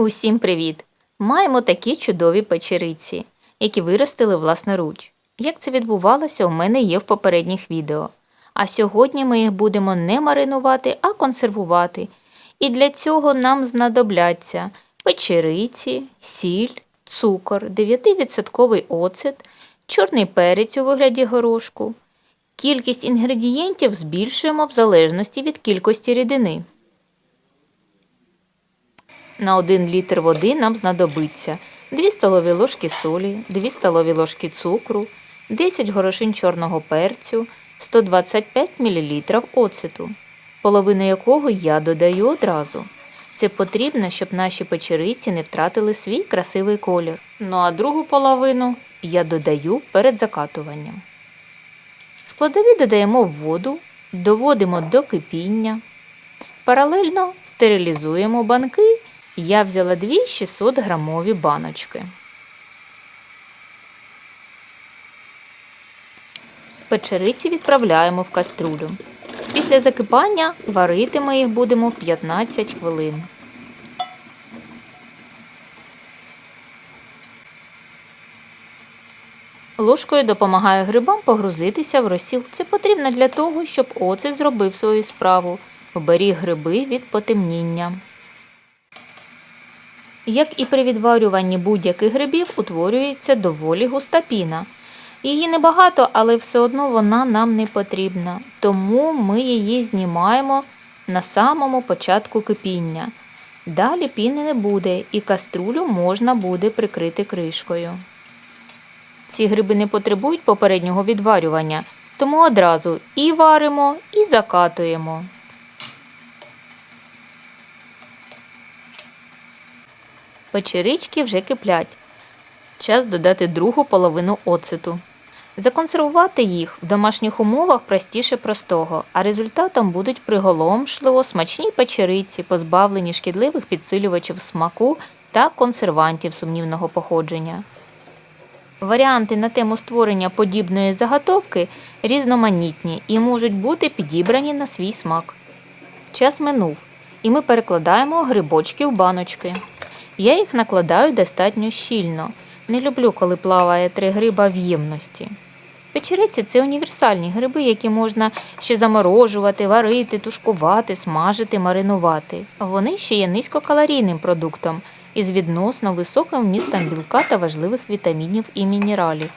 Усім привіт! Маємо такі чудові печериці, які виростили власноруч. Як це відбувалося, у мене є в попередніх відео. А сьогодні ми їх будемо не маринувати, а консервувати. І для цього нам знадобляться печериці, сіль, цукор, 9% оцет, чорний перець у вигляді горошку. Кількість інгредієнтів збільшуємо в залежності від кількості рідини. На 1 літр води нам знадобиться 2 столові ложки солі, 2 столові ложки цукру, 10 горошин чорного перцю, 125 мл оцету, половину якого я додаю одразу. Це потрібно, щоб наші печериці не втратили свій красивий колір. Ну а другу половину я додаю перед закатуванням. Складові додаємо в воду, доводимо до кипіння. Паралельно стерилізуємо банки. Я взяла дві 600 грамові баночки. Печериці відправляємо в каструлю. Після закипання варити ми їх будемо 15 хвилин. Ложкою допомагаю грибам погрузитися в розсіл. Це потрібно для того, щоб оцет зробив свою справу, оберіг гриби від потемніння. Як і при відварюванні будь-яких грибів, утворюється доволі густа піна. Її небагато, але все одно вона нам не потрібна, тому ми її знімаємо на самому початку кипіння. Далі піни не буде і каструлю можна буде прикрити кришкою. Ці гриби не потребують попереднього відварювання, тому одразу і варимо, і закатуємо. Печерички вже киплять. Час додати другу половину оцету. Законсервувати їх в домашніх умовах простіше простого, а результатом будуть приголомшливо смачні печериці, позбавлені шкідливих підсилювачів смаку та консервантів сумнівного походження. Варіанти на тему створення подібної заготовки різноманітні і можуть бути підібрані на свій смак. Час минув, і ми перекладаємо грибочки в баночки. Я їх накладаю достатньо щільно. Не люблю, коли плаває три гриба в ємності. Печериці це універсальні гриби, які можна ще заморожувати, варити, тушкувати, смажити, маринувати. Вони ще є низькокалорійним продуктом із відносно високим вмістом білка та важливих вітамінів і мінералів,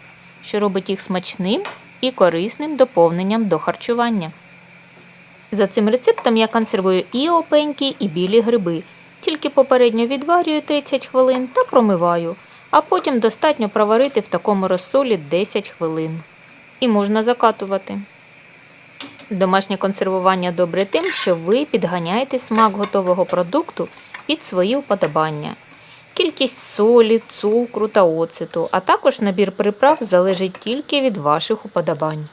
що робить їх смачним і корисним доповненням до харчування. За цим рецептом я консервую і опенькі, і білі гриби. Тільки попередньо відварюю 30 хвилин та промиваю, а потім достатньо проварити в такому розсолі 10 хвилин. І можна закатувати. Домашнє консервування добре тим, що ви підганяєте смак готового продукту під свої вподобання. Кількість солі, цукру та оцету, а також набір приправ залежить тільки від ваших уподобань.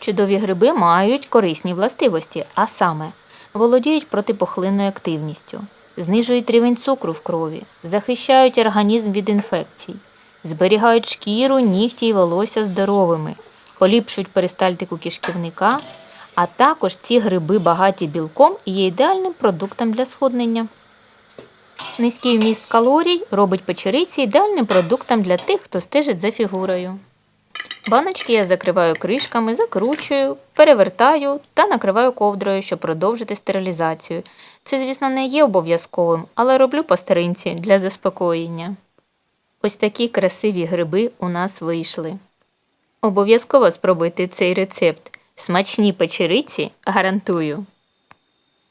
Чудові гриби мають корисні властивості, а саме володіють протипухлинною активністю, знижують рівень цукру в крові, захищають організм від інфекцій, зберігають шкіру, нігті і волосся здоровими, поліпшують перистальтику кишківника, а також ці гриби багаті білком і є ідеальним продуктом для сходнення. Низький вміст калорій робить печериці ідеальним продуктом для тих, хто стежить за фігурою. Баночки я закриваю кришками, закручую, перевертаю та накриваю ковдрою, щоб продовжити стерилізацію. Це, звісно, не є обов'язковим, але роблю по старинці для заспокоєння. Ось такі красиві гриби у нас вийшли. Обов'язково спробуйте цей рецепт. Смачні печериці гарантую.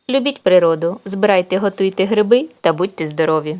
Любіть природу, збирайте, готуйте гриби та будьте здорові!